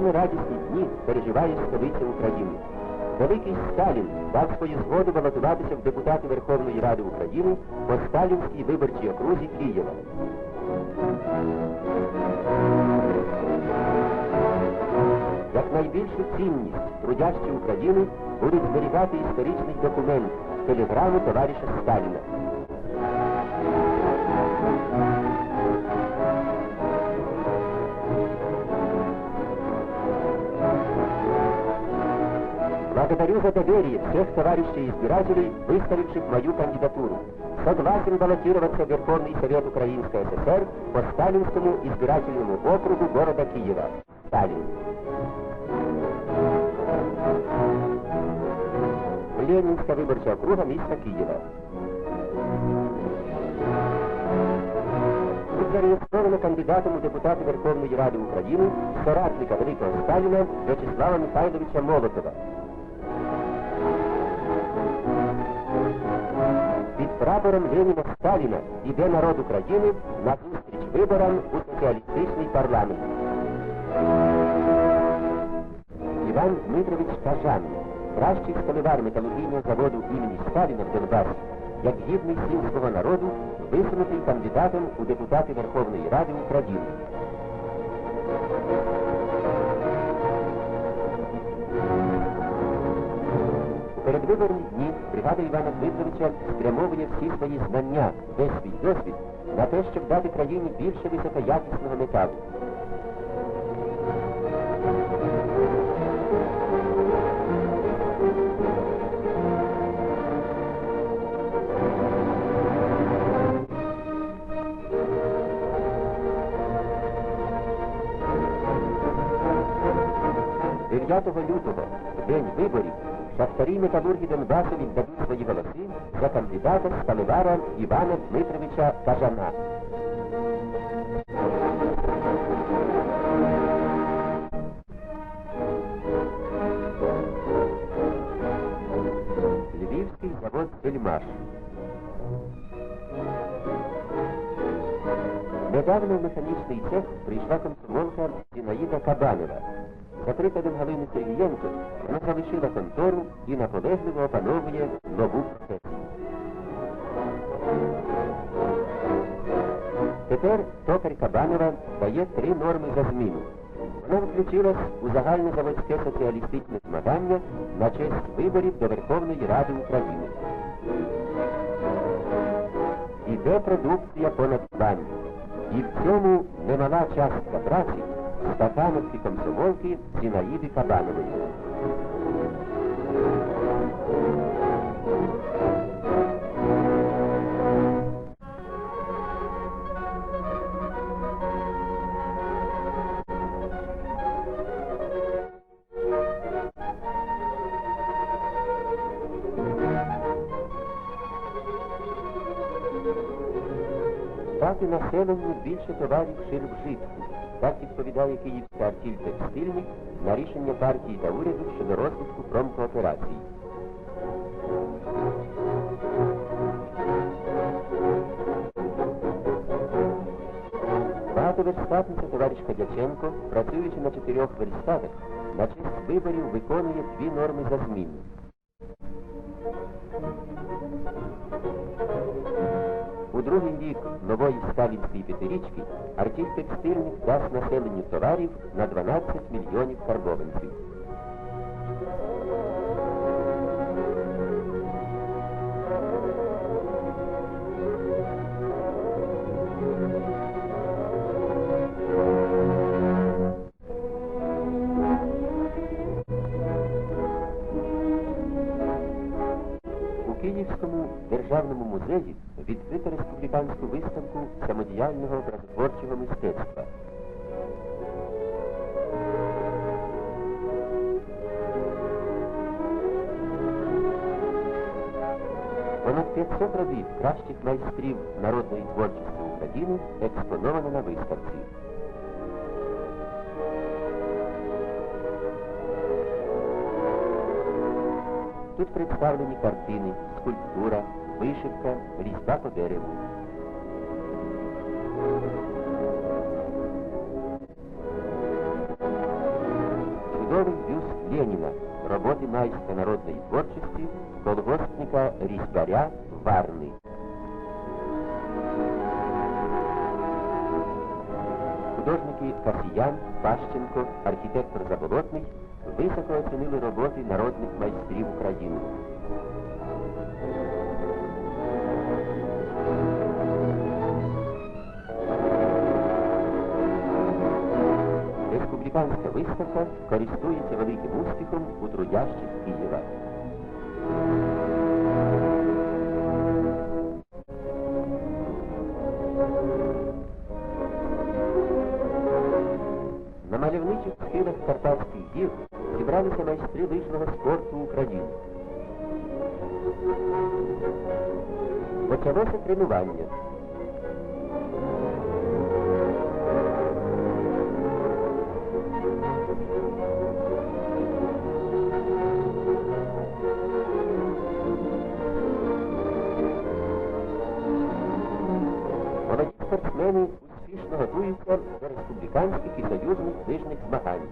надзвичайно радісні дні переживає столиця України. Великий Сталін дав свою згоду балотуватися в депутати Верховної Ради України по Сталінській виборчій окрузі Києва. Як найбільшу цінність трудящі України будуть зберігати історичний документ телеграму товариша Сталіна. Благодарю за доверие всех товарищей избирателей, выставивших мою кандидатуру. Согласен баллотироваться в Верховный Совет Украинской ССР по Сталинскому избирательному округу города Киева. Сталин. Ленінська виборча округа міста Києва. Тут зареєстровано кандидатом у депутати Верховної Ради України соратника Великого Сталіна В'ячеслава Михайловича Молотова. Прапором Леніна Сталіна іде народ України на зустріч виборам у соціалістичний парламент. Іван Дмитрович Кажан, кращий столевар металургійного заводу імені Сталіна в Донбасі, як гідний син свого народу, висунутий кандидатом у депутати Верховної Ради України. У передвиборні дні бригада Івана Дмитровича спрямовує всі свої знання, весь свій досвід на те, щоб дати країні більше високоякісного металу. Дев'ятого лютого, день виборів, шахтарі металурги Донбасу віддадуть свої голоси за кандидата сталевара Івана Дмитровича Кажана. Львівський завод «Сельмаш». Недавно в механічний цех прийшла комсомолка Зінаїда Кабанова. За прикладом Галини Сергієнко вона залишила контору і наполегливо опановує нову професію. Тепер токар Кабанова дає три норми за зміну. Вона включилась у загальнозаводське соціалістичне змагання на честь виборів до Верховної Ради України. Іде продукція по надбанню. І в цьому немала частка праці стахановки комсомолки Зинаиды Кабанової. Так населенню більше товарів шир вжитку. Так відповідає київська артіль текстильник на рішення партії та уряду щодо розвитку промкооперації. Багатоверстатниця товариш Кадяченко, працюючи на чотирьох верстатах, на честь виборів виконує дві норми за зміну. У другий рік нової сталінської п'ятирічки артіль текстильник дасть населенню товарів на 12 мільйонів карбованців. У Київському державному музеї відкрито республіканську виставку самодіяльного образотворчого мистецтва. Понад 500 робіт кращих майстрів народної творчості України експоновано на виставці. Тут представлені картини, скульптура, вишивка, різьба по дереву. бронзовий бюст Леніна, роботи майстра народної творчості, колгоспника Різьбаря Варни. Художники Касіян, Пащенко, архітектор Заболотний високо оцінили роботи народних майстрів України. Республіканська виставка користується великим успіхом у трудящих Києва. На мальовничих схилах Карпатських гір зібралися майстри лижного спорту України. Почалося тренування. Молоді спортсмени успішно готуються до республіканських і союзних лижних змагань.